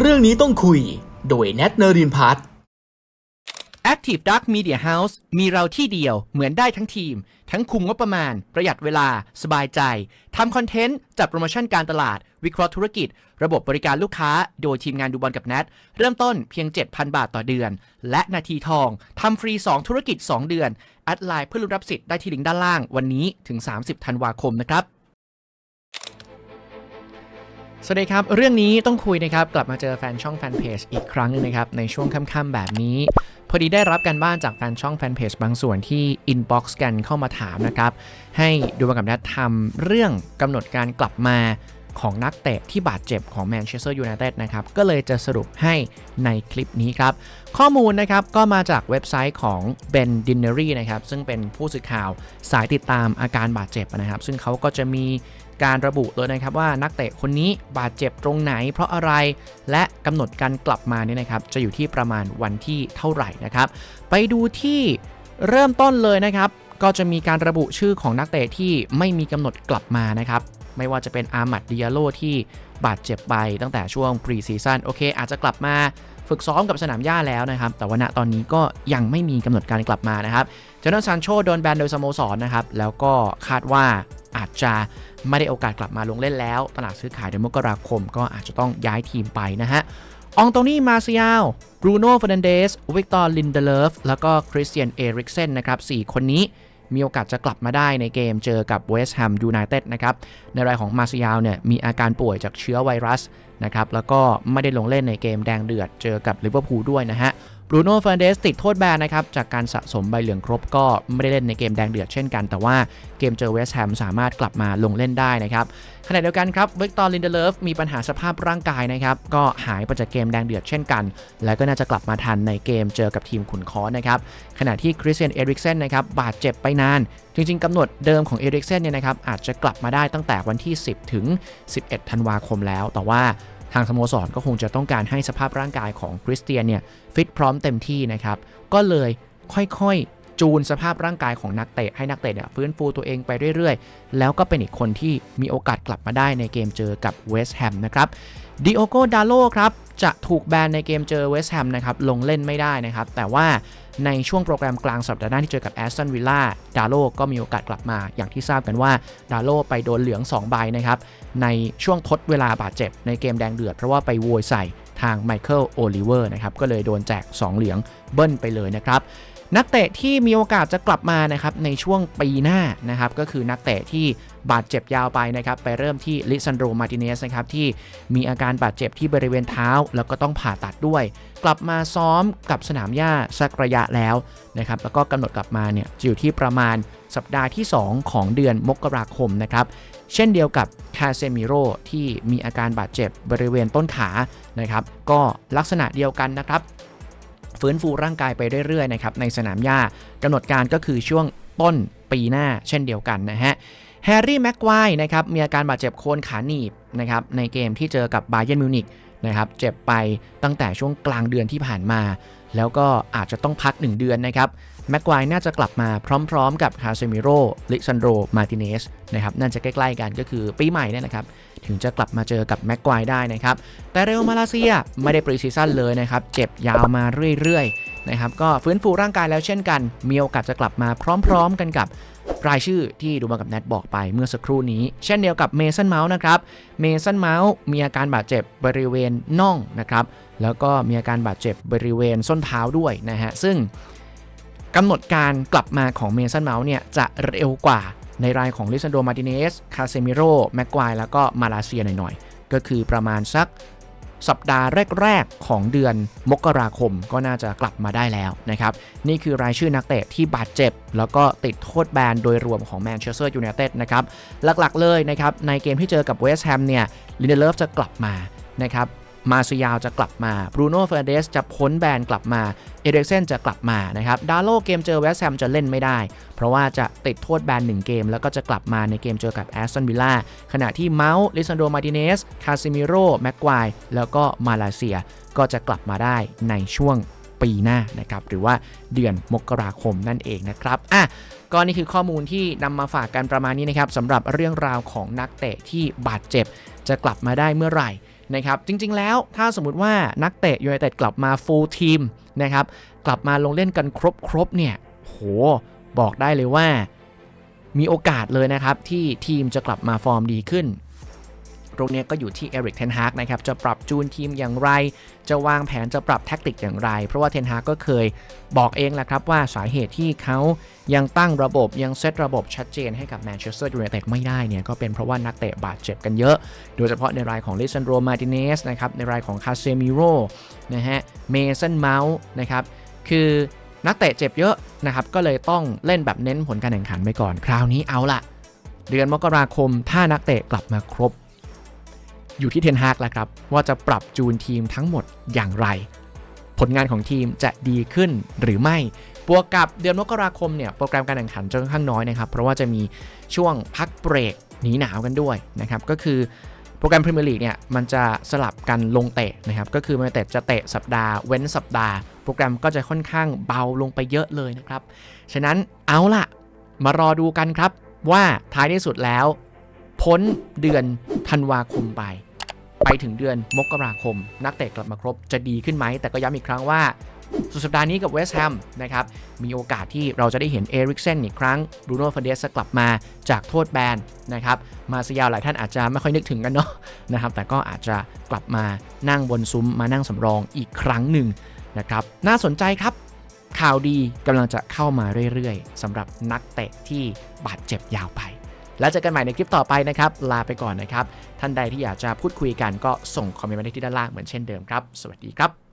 เรื่องนี้ต้องคุย โดยแนทเนรินพัฒน์ Active Duck Media House มีเราที่เดียวเหมือนได้ทั้งทีม ทั้งคุมงบประมาณ ประหยัดเวลา สบายใจทำคอนเทนต์ จัดโปรโมชั่นการตลาด วิเคราะห์ธุรกิจ ระบบบริการลูกค้า โดยทีมงานดูบอลกับแนทเริ่มต้นเพียง 7,000 บาทต่อเดือน และนาทีทองทำฟรี 2 ธุรกิจ 2 เดือน แอดไลน์เพื่อรับสิทธิ์ได้ที่ลิงก์ด้านล่างวันนี้ถึง 30 ธันวาคมนะครับ สวัสดีครับ เรื่องนี้ต้องคุยนะครับ กลับมาเจอแฟนช่องแฟนเพจอีกครั้งหนึงนะครับ ในช่วงค่ำๆแบบนี้ พอดีได้รับการบ้านจากแฟนช่องแฟนเพจบางส่วนที่อินบ็อกซ์กันเข้ามาถามนะครับ ให้ดูมากับนัดทำเรื่องกำหนดการกลับมาของนักเตะที่บาดเจ็บของแมนเชสเตอร์ยูไนเต็ดนะครับ ก็เลยจะสรุปให้ในคลิปนี้ครับ ข้อมูลนะครับก็มาจากเว็บไซต์ของ Ben d i n n e r y นะครับ ซึ่งเป็นผู้สื่อข่าวสายติดตามอาการบาดเจ็บนะครับ ซึ่งเขาก็จะมี การระบุเลยนะครับว่านักเตะคนนี้บาดเจ็บตรงไหน เพราะอะไรและกำหนดการกลับมาเนี่ยนะครับ จะอยู่ที่ประมาณวันที่เท่าไหร่นะครับ ไปดูที่เริ่มต้นเลยนะครับ ก็จะมีการระบุชื่อของนักเตะที่ไม่มีกำหนดกลับมานะครับไม่ว่าจะเป็นอามัดดิยาโลที่บาดเจ็บไปตั้งแต่ช่วงพรีซีซั่นโอเค อาจจะกลับมาฝึกซ้อมกับสนามหญ้าแล้วนะครับ แต่ว่าณตอนนี้ก็ยังไม่มีกำหนดการกลับมานะครับ จนนซานโชโดนแบนโดยสโมสรนะครับ แล้วก็คาดว่าอาจจะไม่ได้โอกาสกลับมาลงเล่นแล้ว ตลาดซื้อขายเดือนมกราคมก็อาจจะต้องย้ายทีมไปนะฮะอองโตนี่มาซิยาลบรูโน่เฟรนันเดส วิกตอร์ ลินเดเลฟ แล้วก็คริสเตียน เอริกเซนนะครับ4คนนี้มีโอกาสจะกลับมาได้ในเกมเจอกับเวสต์แฮมยูไนเต็ดนะครับ ในรายของมาซิยาลเนี่ยมีอาการป่วยจากเชื้อไวรัสนะครับ แล้วก็ไม่ได้ลงเล่นในเกมแดงเดือดเจอกับลิเวอร์พูลด้วยนะฮะ บรูโน่เฟรนเดสติดโทษแบนนะครับ จากการสะสมใบเหลืองครบก็ไม่ได้เล่นในเกมแดงเดือดเช่นกัน แต่ว่าเกมเจอเวสต์แฮมสามารถกลับมาลงเล่นได้นะครับขณะเดียวกันครับวิกตอร์ลินเดเลฟมีปัญหาสภาพร่างกายนะครับก็หายไปจากเกมแดงเดือดเช่นกัน แล้วก็น่าจะกลับมาทันในเกมเจอกับทีมขุนค้อนนะครับขณะที่คริสเตียนเอริกเซนนะครับบาดเจ็บไปนาน จริงๆกำหนดเดิมของเอริกเซนเนี่ยนะครับอาจจะกลับมาได้ตั้งแต่วันที่ 10 ถึง 11 ธันวาคมแล้วแต่ว่าางสโมสรก็คงจะต้องการให้สภาพร่างกายของคริสเตียนเนี่ยฟิตพร้อมเต็มที่นะครับ ก็เลยค่อยๆ จูนสภาพร่างกายของนักเตะให้นักเตะเนี่ยฟื้นฟูตัวเองไปเรื่อยๆ แล้วก็เป็นอีกคนที่มีโอกาสกลับมาได้ในเกมเจอกับเวสต์แฮมนะครับดิโอโกดาโลครับ จะถูกแบนในเกมเจอเวสต์แฮมนะครับลงเล่นไม่ได้นะครับ แต่ว่าในช่วงโปรแกรมกลางสัปดาห์หน้าที่เจอกับแอสตันวิลล่าดาโลก็มีโอกาสกลับมา อย่างที่ทราบกันว่าดาโลไปโดนเหลือง 2 ใบนะครับในช่วงทดเวลาบาดเจ็บในเกมแดงเดือด เพราะว่าไปโวยใส่ทางไมเคิลโอลิเวอร์นะครับก็เลยโดนแจก 2 เหลืองเบิ้ลไปเลยนะครับ นักเตะที่มีโอกาสจะกลับมานะครับในช่วงปีหน้านะครับก็คือนักเตะที่บาดเจ็บยาวไปนะครับไปเริ่มที่ลิซันโดมาติเนสนะครับที่มีอาการบาดเจ็บที่บริเวณเท้า แล้วก็ต้องผ่าตัดด้วย กลับมาซ้อมกับสนามหญ้าสักระยะแล้วนะครับแล้วก็กำหนดกลับมาเนี่ยจะอยู่ที่ประมาณสัปดาห์ที่ 2 ของเดือนมกราคมนะครับเช่นเดียวกับคาเซมิโรที่มีอาการบาดเจ็บบริเวณต้นขานะครับก็ลักษณะเดียวกันนะครับ ฟื้นฟูร่างกายไปเรื่อยๆนะครับในสนามหญ้ากำหนดการก็คือช่วงต้นปีหน้าเช่นเดียวกันนะฮะแฮร์รี่แม็กไกวนะครับมีอาการบาดเจ็บโคนขาหนีบนะครับในเกมที่เจอกับบาเย r n นมิวนิกนะครับเจ็บไปตั้งแต่ช่วงกลางเดือนที่ผ่านมา แล้วก็อาจจะต้องพัก 1 เดือนนะครับแม็กควายน่าจะกลับมาพร้อมๆ กับคาเซมิโรลิซันโดมาติเนสนะครับน่าจะใกล้ๆกันก็คือปีใหม่เนี่ยนะครับ ถึงจะกลับมาเจอกับแม็กควายได้นะครับ แต่เรอัลมาเลเซียไม่ได้ปรีซีซั่นเลยนะครับ เจ็บยาวมาเรื่อยๆนะครับก็ฟื้นฟูร่างกายแล้วเช่นกัน มีโอกาสจะกลับมาพร้อม ๆ กันกับ รายชื่อที่ดูมากับแนทบอกไปเมื่อสักครู่นี้ เช่นเดียวกับเมสันเมาส์นะครับเมสันเมาส์มีอาการบาดเจ็บบริเวณน่องนะครับแล้วก็มีอาการบาดเจ็บบริเวณส้นเท้าด้วยนะฮะซึ่งกำหนดการกลับมาของเมสันเมาส์เนี่ยจะเร็วกว่าในรายของลิซันโดมาติเนส คาเซมิโรแม็กควายแล้วก็มาลาเซียหน่อยๆ ก็คือประมาณสัก สัปดาห์แรก ๆ ของเดือนมกราคมก็น่าจะกลับมาได้แล้วนะครับ นี่คือรายชื่อนักเตะที่บาดเจ็บ แล้วก็ติดโทษแบนโดยรวมของแมนเชสเตอร์ยูไนเต็ดนะครับ หลักๆเลยนะครับ ในเกมที่เจอกับเวสต์แฮมเนี่ยลินเดเลฟจะกลับมานะครับ มาซิยาวจะกลับมาบรูโน่เฟรเดสจะพ้นแบนกลับมา เอเดกเซนจะกลับมานะครับดาโลเกมเจอเวสแฮมจะเล่นไม่ได้ เพราะว่าจะติดโทษแบน1เกม แล้วก็จะกลับมาในเกมเจอกับแอสตันวิลล่าขณะที่เมาส์ลิซันโดมาติเนสคาซิมิโร่แม็กควายแล้วก็มาลาเซียก็จะกลับมาได้ในช่วงปีหน้านะครับหรือว่าเดือนมกราคมนั่นเองนะครับอะก็นี่คือข้อมูลที่นำมาฝากกันประมาณนี้นะครับสำหรับเรื่องราวของนักเตะที่บาดเจ็บ จะกลับมาได้เมื่อไหร่ นะครับจริงๆแล้วถ้าสมมติว่านักเตะยูไนเต็ดกลับมาฟูลทีมนะครับกลับมาลงเล่นกันครบๆเนี่ยโหบอกได้เลยว่ามีโอกาสเลยนะครับที่ทีมจะกลับมาฟอร์มดีขึ้น ตรงนี้ก็อยู่ที่เอริกเทนฮากนะครับจะปรับจูนทีมอย่างไร จะวางแผนจะปรับแท็กติกอย่างไร เพราะว่าเทนฮากก็เคยบอกเองแหละครับว่าสาเหตุที่เขายังตั้งระบบยังเซตระบบชัดเจนให้กับแมนเชสเตอร์ยูไนเต็ดไม่ได้เนี่ยก็เป็นเพราะว่านักเตะบาดเจ็บกันเยอะ โดยเฉพาะในรายของลิซันโดมาติเนสนะครับในรายของคาเซมิโรนะฮะเมสันเมาส์นะครับคือนักเตะเจ็บเยอะนะครับก็เลยต้องเล่นแบบเน้นผลการแข่งขันไปก่อน คราวนี้เอาละเดือนมกราคมถ้านักเตะกลับมาครบ อยู่ที่เทนฮากแล้วครับ ว่าจะปรับจูนทีมทั้งหมดอย่างไร ผลงานของทีมจะดีขึ้นหรือไม่บวกกับเดือนมกราคมเนี่ยโปรแกรมการแข่งขันจะค่อนข้างน้อยนะครับ เพราะว่าจะมีช่วงพักเบรกหนีหนาวกันด้วยนะครับ ก็คือโปรแกรมพรีเมียร์ลีกเนี่ยมันจะสลับกันลงเตะนะครับ ก็คือมันเตะจะเตะสัปดาห์เว้นสัปดาห์ โปรแกรมก็จะค่อนข้างเบาลงไปเยอะเลยนะครับ ฉะนั้นเอาล่ะ มารอดูกันครับว่าท้ายที่สุดแล้ว พ้นเดือนธันวาคมไป ไปถึงเดือนมกราคม นักเตะกลับมาครบจะดีขึ้นไหม แต่ก็ย้ำอีกครั้งว่า สุดสัปดาห์นี้กับเวสต์แฮมนะครับ มีโอกาสที่เราจะได้เห็นเอริกเซนอีกครั้งบรูโน่ฟ r เดสกลับมาจากโทษแบนนะครับ มาสยาวหลายท่านอาจจะไม่ค่อยนึกถึงกันเนาะนะครับ แต่ก็อาจจะกลับมานั่งบนซุ้มมานั่งสำรองอีกครั้งหนึ่งนะครับ น่าสนใจครับข่าวดีกำลังจะเข้ามาเรื่อยๆสำหรับนักเตะที่บาดเจ็บยาวไป แล้วเจอกันใหม่ในคลิปต่อไปนะครับ ลาไปก่อนนะครับ ท่านใดที่อยากจะพูดคุยกันก็ส่งคอมเมนต์มาได้ที่ด้านล่างเหมือนเช่นเดิมครับ สวัสดีครับ